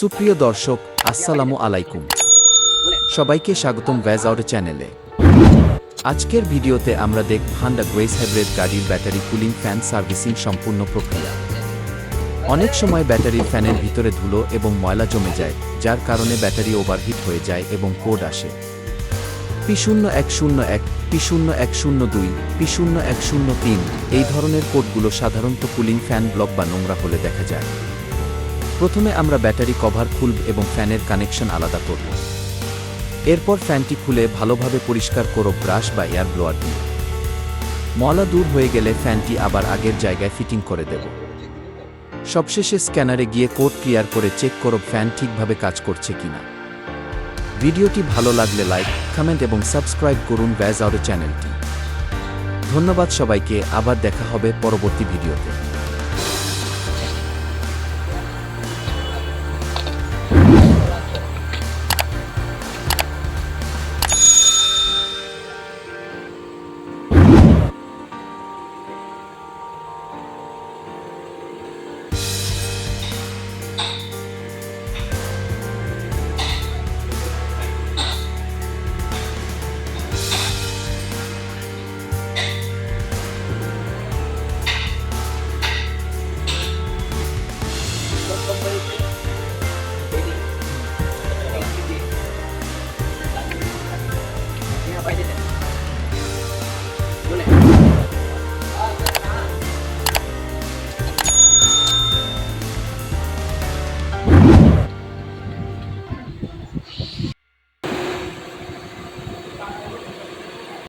সুপ্রিয় দর্শক, আসসালামু আলাইকুম। সবাইকে স্বাগতম ভ্যাজ আউট চ্যানেলে আজকের ভিডিওতে আমরা দেখব হান্ডা গ্রেস হাইব্রিড গাড়ির ব্যাটারি কুলিং ফ্যান সার্ভিসিং সম্পূর্ণ প্রক্রিয়া। অনেক সময় ব্যাটারির ফ্যানের ভিতরে ধুলো এবং ময়লা জমে যায়, যার কারণে ব্যাটারি ওভারহিট হয়ে যায় এবং কোড আসে। পি শূন্য এক শূন্য এক পি শূন্য এক শূন্য দুই পি শূন্য এক শূন্য তিন এই ধরনের কোডগুলো সাধারণত কুলিং ফ্যান ব্লক বা নোংরা হলে দেখা যায়। প্রথমে আমরা ব্যাটারি কভার খুলব এবং ফ্যানের কানেকশন আলাদা করব। এরপর ফ্যানটি খুলে ভালোভাবে পরিষ্কার করো ব্রাশ বা এয়ার ব্লোয়ার দিয়ে। ময়লা দূর হয়ে গেলে ফ্যানটি আবার আগের জায়গায় ফিটিং করে দেব। সবশেষে স্ক্যানারে গিয়ে কোড ক্লিয়ার করে চেক করো ফ্যান ঠিকভাবে কাজ করছে কিনা। ভিডিওটি ভালো লাগলে লাইক, কমেন্ট এবং সাবস্ক্রাইব করুন ব্যাজ আউট চ্যানেলটি। ধন্যবাদ সবাইকে, আবার দেখা হবে পরবর্তী ভিডিওতে।